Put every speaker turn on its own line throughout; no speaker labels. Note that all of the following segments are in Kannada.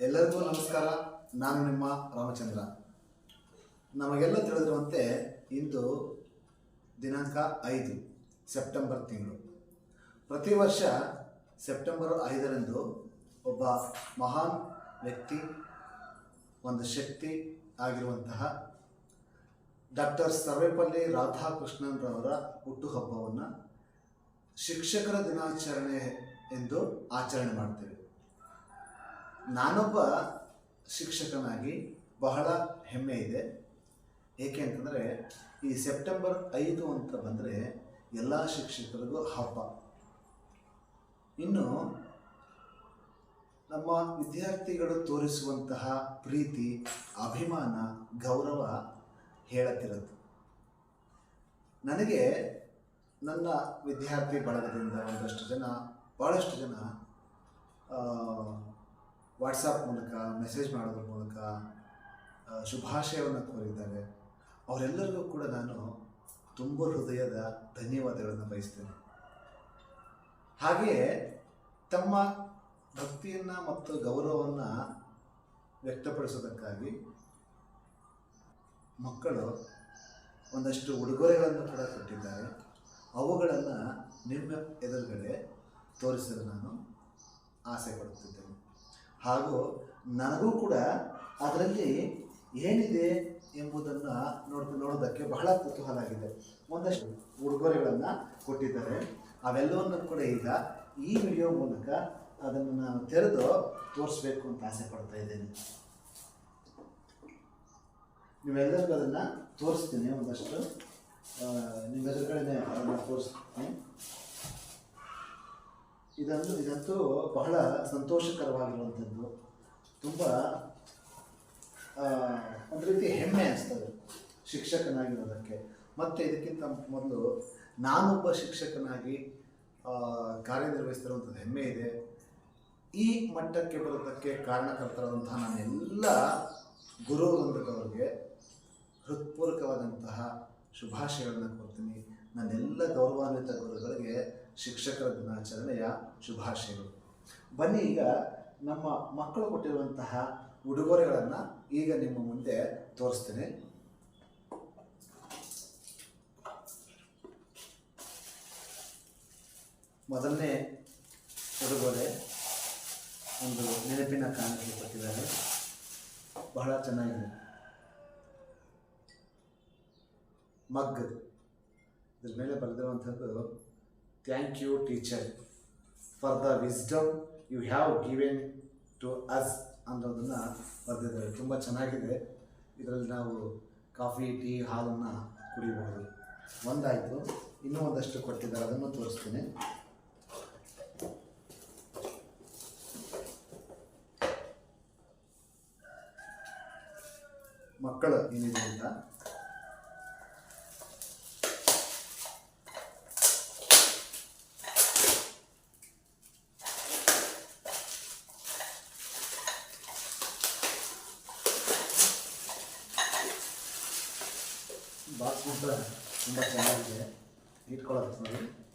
ಎಲ್ಲರಿಗೂ ನಮಸ್ಕಾರ. ನಾನು ನಿಮ್ಮ ರಾಮಚಂದ್ರ. ನಮಗೆಲ್ಲ ತಿಳಿದಿರುವಂತೆ ಇಂದು ದಿನಾಂಕ ಐದು, ಸೆಪ್ಟೆಂಬರ್ ತಿಂಗಳು. ಪ್ರತಿ ವರ್ಷ ಸೆಪ್ಟೆಂಬರ್ ಐದರಂದು ಒಬ್ಬ ಮಹಾನ್ ವ್ಯಕ್ತಿ, ಒಂದು ಶಕ್ತಿ ಆಗಿರುವಂತಹ ಡಾಕ್ಟರ್ ಸರ್ವೇಪಲ್ಲಿ ರಾಧಾಕೃಷ್ಣನ್ರವರ ಹುಟ್ಟುಹಬ್ಬವನ್ನು ಶಿಕ್ಷಕರ ದಿನಾಚರಣೆ ಎಂದು ಆಚರಣೆ ಮಾಡ್ತೇವೆ. ನಾನೊಬ್ಬ ಶಿಕ್ಷಕನಾಗಿ ಬಹಳ ಹೆಮ್ಮೆ ಇದೆ. ಏಕೆ ಅಂತಂದರೆ, ಈ ಸೆಪ್ಟೆಂಬರ್ ಐದು ಅಂತ ಬಂದರೆ ಎಲ್ಲ ಶಿಕ್ಷಕರಿಗೂ ಹಬ್ಬ. ಇನ್ನು ನಮ್ಮ ವಿದ್ಯಾರ್ಥಿಗಳು ತೋರಿಸುವಂತಹ ಪ್ರೀತಿ, ಅಭಿಮಾನ, ಗೌರವ ಹೇಳತ್ತಿರದು ನನಗೆ ನನ್ನ ವಿದ್ಯಾರ್ಥಿ ಬಳಗದಿಂದ ಒಂದಷ್ಟು ಜನ ಭಾಳಷ್ಟು ಜನ ವಾಟ್ಸಪ್ ಮೂಲಕ ಮೆಸೇಜ್ ಮಾಡೋದ್ರ ಮೂಲಕ ಶುಭಾಶಯವನ್ನು ಕೋರಿದ್ದಾರೆ. ಅವರೆಲ್ಲರಿಗೂ ಕೂಡ ನಾನು ತುಂಬ ಹೃದಯದ ಧನ್ಯವಾದಗಳನ್ನು ಬಯಸ್ತೇನೆ. ಹಾಗೆಯೇ ತಮ್ಮ ಭಕ್ತಿಯನ್ನು ಮತ್ತು ಗೌರವವನ್ನು ವ್ಯಕ್ತಪಡಿಸೋದಕ್ಕಾಗಿ ಮಕ್ಕಳು ಒಂದಷ್ಟು ಉಡುಗೊರೆಗಳನ್ನು ಕೂಡ ಕೊಟ್ಟಿದ್ದಾರೆ. ಅವುಗಳನ್ನು ನಿಮ್ಮ ಎದುರುಗಡೆ ತೋರಿಸಲು ನಾನು ಆಸೆ ಪಡುತ್ತಿದ್ದೇನೆ ಹಾಗೂ ನನಗೂ ಕೂಡ ಅದರಲ್ಲಿ ಏನಿದೆ ಎಂಬುದನ್ನು ನೋಡ್, ನೋಡೋದಕ್ಕೆ ಬಹಳ ಕುತೂಹಲ ಆಗಿದೆ. ಒಂದಷ್ಟು ಉಡುಗೊರೆಗಳನ್ನು ಕೊಟ್ಟಿದ್ದಾರೆ. ಅವೆಲ್ಲವನ್ನು ಕೂಡ ಈಗ ಈ ವಿಡಿಯೋ ಮೂಲಕ ಅದನ್ನು ನಾನು ತೆರೆದು ತೋರಿಸ್ಬೇಕು ಅಂತ ಆಸೆ ಪಡ್ತಾ ಇದ್ದೇನೆ. ನೀವೆಲ್ಲರಿಗೂ ಅದನ್ನು ತೋರಿಸ್ತೀನಿ ಒಂದಷ್ಟು. ನಿಮ್ಮೆದುರುಗಡೆ ಅದನ್ನು ತೋರಿಸ್ತೀನಿ. ಇದನ್ನು ಇದಂತೂ ಬಹಳ ಸಂತೋಷಕರವಾಗಿರುವಂಥದ್ದು. ತುಂಬ ಒಂದು ರೀತಿ ಹೆಮ್ಮೆ ಅನಿಸ್ತದೆ ಶಿಕ್ಷಕನಾಗಿರೋದಕ್ಕೆ. ಮತ್ತು ಇದಕ್ಕಿಂತ ಮೊದಲು ನಾನೊಬ್ಬ ಶಿಕ್ಷಕನಾಗಿ ಕಾರ್ಯನಿರ್ವಹಿಸ್ತಿರುವಂಥದ್ದು ಹೆಮ್ಮೆ ಇದೆ. ಈ ಮಟ್ಟಕ್ಕೆ ಬರೋದಕ್ಕೆ ಕಾರಣಕರ್ತರಾದಂತಹ ನಾನೆಲ್ಲ ಗುರು ವೃಂದದವರಿಗೆ ಹೃತ್ಪೂರ್ವಕವಾದಂತಹ ಶುಭಾಶಯಗಳನ್ನು ಕೊಡ್ತೀನಿ. ನನ್ನೆಲ್ಲ ಗೌರವಾನ್ವಿತ ಗುರುಗಳಿಗೆ ಶಿಕ್ಷಕರ ದಿನಾಚರಣೆಯ ಶುಭಾಶಯಗಳು. ಬನ್ನಿ ಈಗ ನಮ್ಮ ಮಕ್ಕಳು ಕೊಟ್ಟಿರುವಂತಹ ಉಡುಗೊರೆಗಳನ್ನು ಈಗ ನಿಮ್ಮ ಮುಂದೆ ತೋರಿಸ್ತೇನೆ. ಮೊದಲನೇ ಉಡುಗೊರೆ ಒಂದು ನೆನಪಿನ ಕಾಣಿಕೆ ಕೊಟ್ಟಿದ್ದಾರೆ. ಬಹಳ ಚೆನ್ನಾಗಿದೆ. ಮಗ್. ಇದ್ರ ಮೇಲೆ ಬರೆದಿರುವಂಥದ್ದು thank you teacher for the wisdom you have given to us ಅನ್ನೋದನ್ನು ಬರೆದಿದ್ದಾರೆ. ತುಂಬ ಚೆನ್ನಾಗಿದೆ. ಇದರಲ್ಲಿ ನಾವು ಕಾಫಿ, ಟೀ, ಹಾಲನ್ನು ಕುಡಿಬಹುದು ಒಂದಾಯಿತು. ಇನ್ನೂ ಒಂದಷ್ಟು ಕೊಟ್ಟಿದ್ದಾರೆ ಅದನ್ನು ತೋರಿಸ್ತೀನಿ. ಮಕ್ಕಳು ಏನಿದೆ ಅಂತ ಬಾಕ್ಸ್ ಮಾತ್ರ ತುಂಬ ಚೆನ್ನಾಗಿದೆ. ಇಟ್ಕೊಳ್ಳೋದು ನೋಡಿ.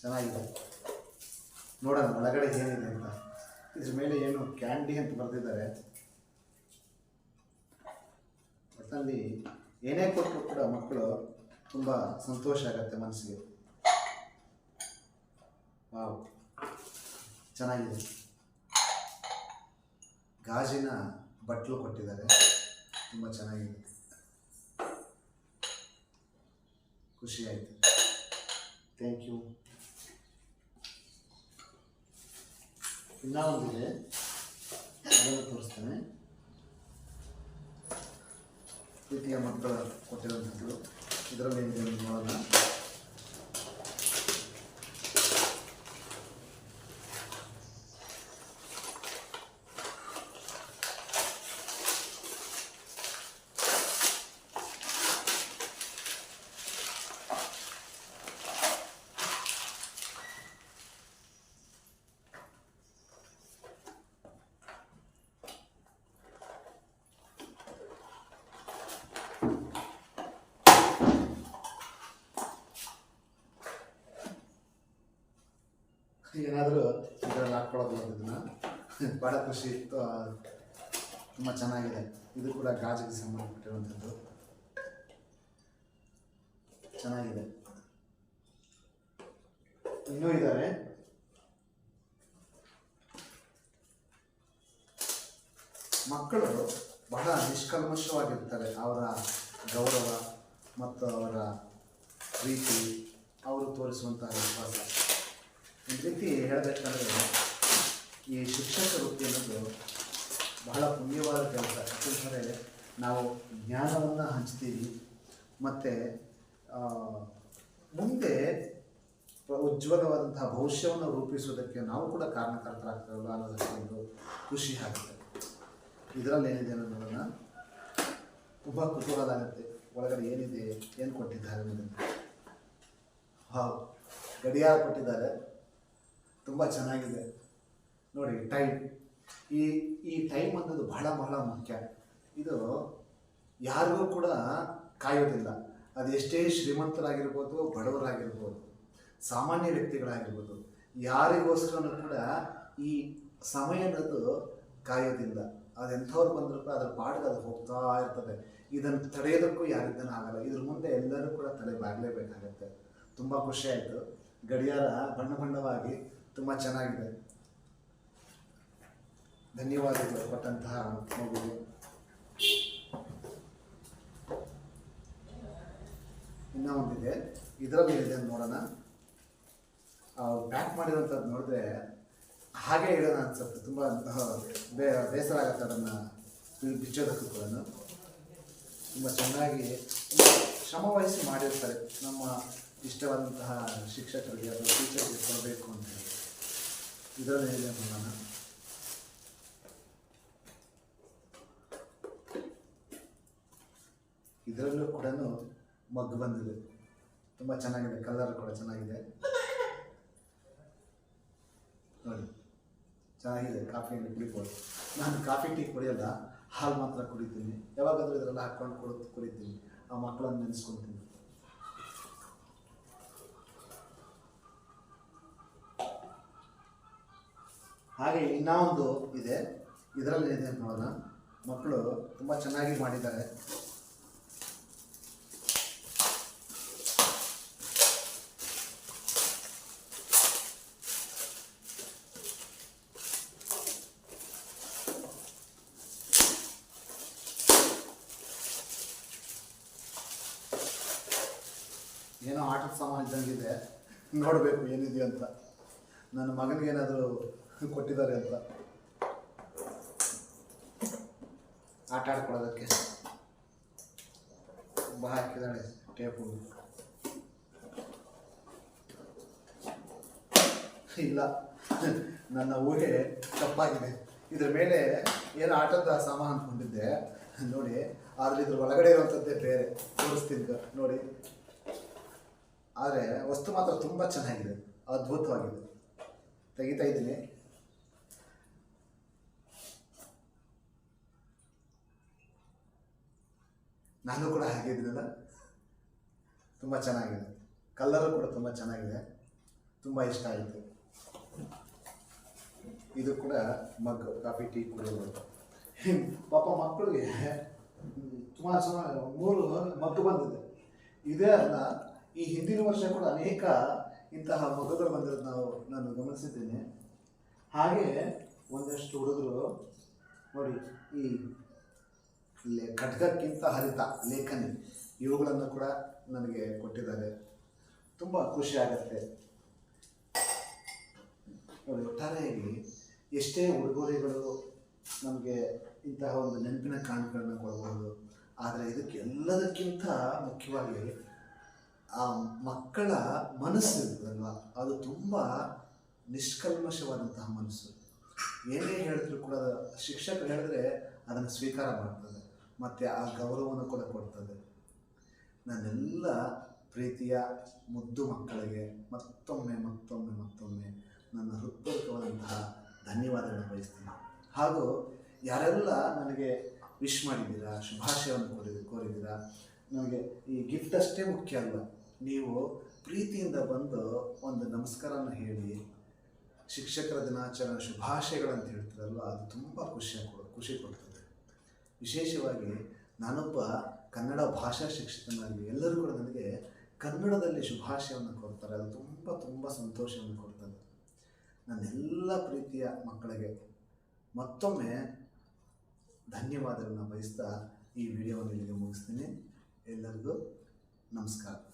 ಚೆನ್ನಾಗಿದೆ. ನೋಡೋಣ, ಒಳಗಡೆ ಏನಿದೆ ಅಂತ. ಇದ್ರ ಮೇಲೆ ಏನು ಕ್ಯಾಂಡಿ ಅಂತ ಬರೆದಿದ್ದಾರೆ. ಒಟ್ಟಿನಲ್ಲಿ ಏನೇ ಕೊಟ್ಟರು ಕೂಡ ಮಕ್ಕಳು ತುಂಬ ಸಂತೋಷ ಆಗುತ್ತೆ ಮನಸ್ಸಿಗೆ. ವಾವ್. ಚೆನ್ನಾಗಿದೆ. ಗಾಜಿನ ಬಟ್ಲು ಕೊಟ್ಟಿದ್ದಾರೆ. ತುಂಬ ಚೆನ್ನಾಗಿದೆ. ಖುಷಿ ಆಯಿತು ಥ್ಯಾಂಕ್ ಯು ಇನ್ನೂ ಒಂದಿದೆ ಅದನ್ನು ತೋರಿಸ್ತೇನೆ. ಪ್ರೀತಿಯ ಮಕ್ಕಳು ಕೊಟ್ಟಿರುವಂಥದ್ದು. ಇದರಲ್ಲಿ ನೋಡೋಣ. ಏನಾದರೂ ಇದರಲ್ಲಿ ಹಾಕ್ಕೊಳ್ಳೋದು ಇದನ್ನು ಭಾಳ ಖುಷಿ ಇತ್ತು ತುಂಬ ಚೆನ್ನಾಗಿದೆ. ಇದು ಕೂಡ ಗಾಜಿಗೆ ಸಂಬಂಧಪಟ್ಟಿರುವಂಥದ್ದು. ಚೆನ್ನಾಗಿದೆ. ಇನ್ನೂ ಇದ್ದಾರೆ ಮಕ್ಕಳು ಬಹಳ ನಿಷ್ಕಲ್ಮಶವಾಗಿರ್ತಾರೆ. ಅವರ ಗೌರವ ಮತ್ತು ಅವರ ಪ್ರೀತಿ, ಅವರು ತೋರಿಸುವಂತಹ ವಿಶ್ವಾಸ. ಒಂದು ರೀತಿ ಹೇಳಬೇಕಂದ್ರೆ ಈ ಶಿಕ್ಷಕ ವೃತ್ತಿ ಅನ್ನೋದು ಬಹಳ ಪುಣ್ಯವಾದ ಕೆಲಸ. ಯಾಕೆಂದರೆ ನಾವು ಜ್ಞಾನವನ್ನು ಹಂಚ್ತೀವಿ, ಮತ್ತು ಮುಂದೆ ಉಜ್ವಲವಾದಂತಹ ಭವಿಷ್ಯವನ್ನು ರೂಪಿಸುವುದಕ್ಕೆ ನಾವು ಕೂಡ ಕಾರಣಕರ್ತರಾಗ್ತೇವಲ್ಲ ಅನ್ನೋದಕ್ಕೆ ಒಂದು ಖುಷಿ ಆಗುತ್ತೆ. ಇದರಲ್ಲಿ ಏನಿದೆ ಅನ್ನೋದು ನೋಡೋಣ ತುಂಬ ಕುತೂಹಲ ಆಗುತ್ತೆ ಒಳಗಡೆ ಏನಿದೆ, ಏನು ಕೊಟ್ಟಿದ್ದಾರೆ ಅನ್ನೋದನ್ನು. ಹಾವು, ಗಡಿಯಾರ ಕೊಟ್ಟಿದ್ದಾರೆ. ತುಂಬ ಚೆನ್ನಾಗಿದೆ. ನೋಡಿ ಟೈಮ್ ಈ ಈ ಟೈಮ್ ಅನ್ನೋದು ಬಹಳ ಬಹಳ ಮುಖ್ಯ. ಇದು ಯಾರಿಗೂ ಕೂಡ ಕಾಯೋದಿಲ್ಲ. ಅದು ಎಷ್ಟೇ ಶ್ರೀಮಂತರಾಗಿರ್ಬೋದು, ಬಡವರಾಗಿರ್ಬೋದು, ಸಾಮಾನ್ಯ ವ್ಯಕ್ತಿಗಳಾಗಿರ್ಬೋದು, ಯಾರಿಗೋಸ್ಕರನೂ ಕೂಡ ಈ ಸಮಯ ಅನ್ನೋದು ಕಾಯೋದಿಲ್ಲ. ಅದೆಂಥವ್ರು ಬಂದರೂ ಕೂಡ ಅದ್ರ ಪಾಡಿಗೆ ಅದು ಹೋಗ್ತಾ ಇರ್ತದೆ. ಇದನ್ನು ತಡೆಯೋದಕ್ಕೂ ಯಾರಿದ್ದನೂ ಆಗಲ್ಲ. ಇದ್ರ ಮುಂದೆ ಎಲ್ಲರೂ ಕೂಡ ತಲೆ ಬಾಗಲೇಬೇಕಾಗತ್ತೆ. ತುಂಬ ಖುಷಿಯಾಯಿತು ಗಡಿಯಾರ ಬಣ್ಣ ಬಣ್ಣವಾಗಿ ತುಂಬ ಚೆನ್ನಾಗಿದೆ. ಧನ್ಯವಾದಗಳು, ಕೊಟ್ಟಂತಹ ಮಗುಗೆ ಇನ್ನೂ ಒಂದಿದೆ. ಇದರಲ್ಲಿ ಇದೆ, ನೋಡೋಣ. ಪ್ಯಾಕ್ ಮಾಡಿರೋಂಥದ್ದು ನೋಡಿದ್ರೆ ಹಾಗೆ ಇಡೋಣ ಅನ್ಸುತ್ತೆ. ತುಂಬ ಬೇಸರ ಆಗುತ್ತೆ ಅದನ್ನು ಬಿಚ್ಚೋದಕ್ಕೂ ಕೂಡ ತುಂಬ ಚೆನ್ನಾಗಿ ಶ್ರಮ ವಹಿಸಿ ಮಾಡಿರ್ತಾರೆ ನಮ್ಮ ಇಷ್ಟವಾದಂತಹ ಶಿಕ್ಷಕರಿಗೆ ಅಥವಾ ಟೀಚರ್ಗೆ ಕೊಡಬೇಕು ಅಂತ ಹೇಳಿ. ಇದರಲ್ಲಿ ಇದೆ ನೋಡೋಣ. ಇದರಲ್ಲೂ ಕೂಡ ಮಗ್ಗು ಬಂದಿದೆ. ತುಂಬ ಚೆನ್ನಾಗಿದೆ ಕಲರ್ ಕೂಡ ಚೆನ್ನಾಗಿದೆ. ನೋಡಿ, ಚೆನ್ನಾಗಿದೆ ಕಾಫಿಯನ್ನು ಕುಡಿಬೋದು. ನಾನು ಕಾಫಿ ಟೀ ಕುಡಿಯಲ್ಲ, ಹಾಲು ಮಾತ್ರ ಕುಡಿತೀನಿ. ಯಾವಾಗಾದರೂ ಇದರಲ್ಲಿ ಹಾಕ್ಕೊಂಡು ಕೊಡು ಕುಡಿತೀನಿ. ಆ ಮಕ್ಕಳನ್ನು ನೆನೆಸ್ಕೊತೀನಿ ಹಾಗೆ ಇನ್ನೊಂದು ಇದೆ. ಇದರಲ್ಲಿ ಇದೆ ನೋಡೋಣ. ಮಕ್ಕಳು ತುಂಬ ಚೆನ್ನಾಗಿ ಮಾಡಿದ್ದಾರೆ. ಏನೋ ಆಟದ ಸಾಮಾನು ಇದ್ದಂಗಿದೆ. ನೋಡಬೇಕು ಏನಿದೆ ಅಂತ. ನನ್ನ ಮಗನಿಗೆ ಏನಾದರೂ ಕೊಟ್ಟಿದ್ದಾರೆ ಅಂತ. ಆಟ ಆಡ್ಕೊಳ್ಳೋದಕ್ಕೆ. ತುಂಬ ಹಾಕಿದ್ದಾಳೆ ಟೇಪು. ಇಲ್ಲ, ನನ್ನ ಊಹೆ ತಪ್ಪಾಗಿದೆ. ಇದ್ರ ಮೇಲೆ ಏನು ಆಟದ ಸಾಮಾನು ಅಂದ್ಕೊಂಡಿದ್ದೆ? ನೋಡಿ, ಆದರೆ ಇದ್ರ ಒಳಗಡೆ ಇರುವಂಥದ್ದೇ ಬೇರೆ. ತೋರಿಸ್ತಿದ್ದ ನೋಡಿ. ಆದರೆ ವಸ್ತು ಮಾತ್ರ ತುಂಬ ಚೆನ್ನಾಗಿದೆ, ಅದ್ಭುತವಾಗಿದೆ. ತೆಗಿತಾ ಇದ್ದೀನಿ. ನಾನು ಕೂಡ ಹಾಗಿದ್ದೀನಲ್ಲ ತುಂಬ ಚೆನ್ನಾಗಿದೆ. ಕಲ್ಲರು ಕೂಡ ತುಂಬ ಚೆನ್ನಾಗಿದೆ. ತುಂಬ ಇಷ್ಟ ಆಯಿತು. ಇದು ಕೂಡ ಮಗ್ ಕಾಫಿ ಟೀ ಕುಡಿಯೋದು ಪಾಪ ಮಕ್ಕಳಿಗೆ ಸುಮಾರು ಸುಮಾರು ಮೂರು ಮಗ್ಗು ಬಂದಿದೆ. ಇದೇ ಅಲ್ಲ, ಈ ಹಿಂದಿನ ವರ್ಷ ಕೂಡ ಅನೇಕ ಇಂತಹ ಮಗುಗಳು ಬಂದಿರೋದು ನಾವು ನಾನು ಗಮನಿಸಿದ್ದೇನೆ. ಹಾಗೆ ಒಂದಷ್ಟು ಹುಡುಗರು ನೋಡಿ, ಈ ಲೇ ಹರಿತ ಲೇಖನಿ. ಇವುಗಳನ್ನು ಕೂಡ ನನಗೆ ಕೊಟ್ಟಿದ್ದಾರೆ. ತುಂಬ ಖುಷಿ ಆಗುತ್ತೆ. ನೋಡಿ, ಒಟ್ಟಾರೆಯಾಗಿ ಎಷ್ಟೇ ಉಡುಗೊರೆಗಳು ನಮಗೆ ಇಂತಹ ಒಂದು ನೆನಪಿನ ಕಾರಣಗಳನ್ನ ಕೊಡಬಹುದು ಆದರೆ ಇದಕ್ಕೆ ಎಲ್ಲದಕ್ಕಿಂತ ಮುಖ್ಯವಾಗಿ ಆ ಮಕ್ಕಳ ಮನಸ್ಸು ಇರ್ತದಲ್ವ ಅದು ತುಂಬ ನಿಷ್ಕಲ್ಮಶವಾದಂತಹ ಮನಸ್ಸು. ಏನೇ ಹೇಳಿದ್ರು ಕೂಡ, ಶಿಕ್ಷಕರು ಹೇಳಿದ್ರೆ ಅದನ್ನು ಸ್ವೀಕಾರ ಮಾಡ್ತದೆ ಮತ್ತು ಆ ಗೌರವವನ್ನು ಕೂಡ ಕೊಡ್ತದೆ. ನನ್ನೆಲ್ಲ ಪ್ರೀತಿಯ ಮುದ್ದು ಮಕ್ಕಳಿಗೆ ಮತ್ತೊಮ್ಮೆ ಮತ್ತೊಮ್ಮೆ ಮತ್ತೊಮ್ಮೆ ನನ್ನ ಹೃತ್ಪೂರ್ವಕವಾದಂತಹ ಧನ್ಯವಾದಗಳನ್ನು ಬಯಸ್ತೀನಿ. ಹಾಗೂ ಯಾರೆಲ್ಲ ನನಗೆ ವಿಶ್ ಮಾಡಿದ್ದೀರಾ, ಶುಭಾಶಯವನ್ನು ಕೋರಿ, ಕೋರಿದ್ದೀರಾ, ನನಗೆ ಈ ಗಿಫ್ಟ್ ಅಷ್ಟೇ ಮುಖ್ಯ ಅಲ್ಲ ನೀವು ಪ್ರೀತಿಯಿಂದ ಬಂದು ಒಂದು ನಮಸ್ಕಾರನ ಹೇಳಿ, ಶಿಕ್ಷಕರ ದಿನಾಚರಣೆ ಶುಭಾಶಯಗಳಂತ ಹೇಳ್ತೀರಲ್ವ? ಅದು ತುಂಬ ಖುಷಿ ಕೊಡು ಖುಷಿ ಕೊಡ್ತದೆ. ವಿಶೇಷವಾಗಿ ನಾನೊಬ್ಬ ಕನ್ನಡ ಭಾಷಾ ಶಿಕ್ಷಕನಾಗಿ ಎಲ್ಲರೂ ಕೂಡ ನನಗೆ ಕನ್ನಡದಲ್ಲಿ ಶುಭಾಶಯವನ್ನು ಕೊಡ್ತಾರೆ. ಅದು ತುಂಬ ತುಂಬ ಸಂತೋಷವನ್ನು ಕೊಡ್ತದೆ. ನನ್ನೆಲ್ಲ ಪ್ರೀತಿಯ ಮಕ್ಕಳಿಗೆ ಮತ್ತೊಮ್ಮೆ ಧನ್ಯವಾದಗಳನ್ನ ಬಯಸ್ತಾ ಈ ವಿಡಿಯೋವನ್ನು ಇಲ್ಲಿಗೆ ಮುಗಿಸ್ತೀನಿ. ಎಲ್ಲರಿಗೂ ನಮಸ್ಕಾರ.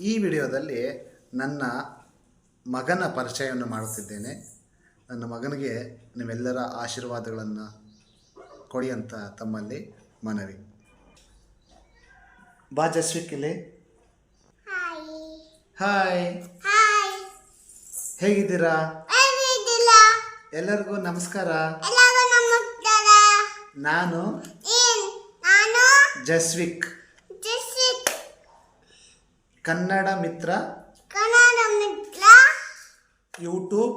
ಈ ವಿಡಿಯೋದಲ್ಲಿ ನನ್ನ ಮಗನ ಪರಿಚಯವನ್ನು ಮಾಡುತ್ತಿದ್ದೇನೆ. ನನ್ನ ಮಗನಿಗೆ ನಿಮ್ಮೆಲ್ಲರ ಆಶೀರ್ವಾದಗಳನ್ನು ಕೊಡಿ ಅಂತ ತಮ್ಮಲ್ಲಿ ಮನವಿ. ಬಾ ಜಸ್ವಿಕ್ ಇಲ್ಲಿ.
ಹಾಯ್
ಹೇಗಿದ್ದೀರಾ? ಎಲ್ಲರಿಗೂ ನಮಸ್ಕಾರ. ನಾನು? ಜಸ್ವಿಕ್. ಕನ್ನಡ ಮಿತ್ರ?
ಕನ್ನಡ ಮಿತ್ರ.
ಯೂಟ್ಯೂಬ್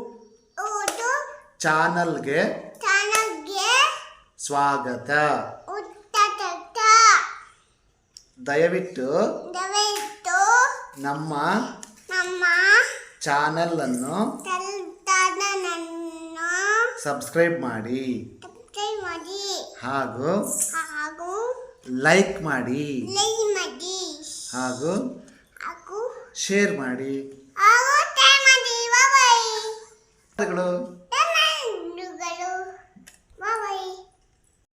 ಯೂಟ್ಯೂಬ್
ಚಾನಲ್ಗೆ?
ಚಾನಲ್ಗೆ.
ಸ್ವಾಗತ. ದಯವಿಟ್ಟು
ದಯವಿಟ್ಟು
ನಮ್ಮ
ನಮ್ಮ
ಚಾನಲ್
ಅನ್ನು
ಸಬ್ಸ್ಕ್ರೈಬ್ ಮಾಡಿ.
ಮಾಡಿ.
ಹಾಗೂ
ಹಾಗೂ
ಲೈಕ್ ಮಾಡಿ.
ಲೈಕ್ ಮಾಡಿ. ಹಾಗೂ
ಶೇರ್ ಮಾಡಿ.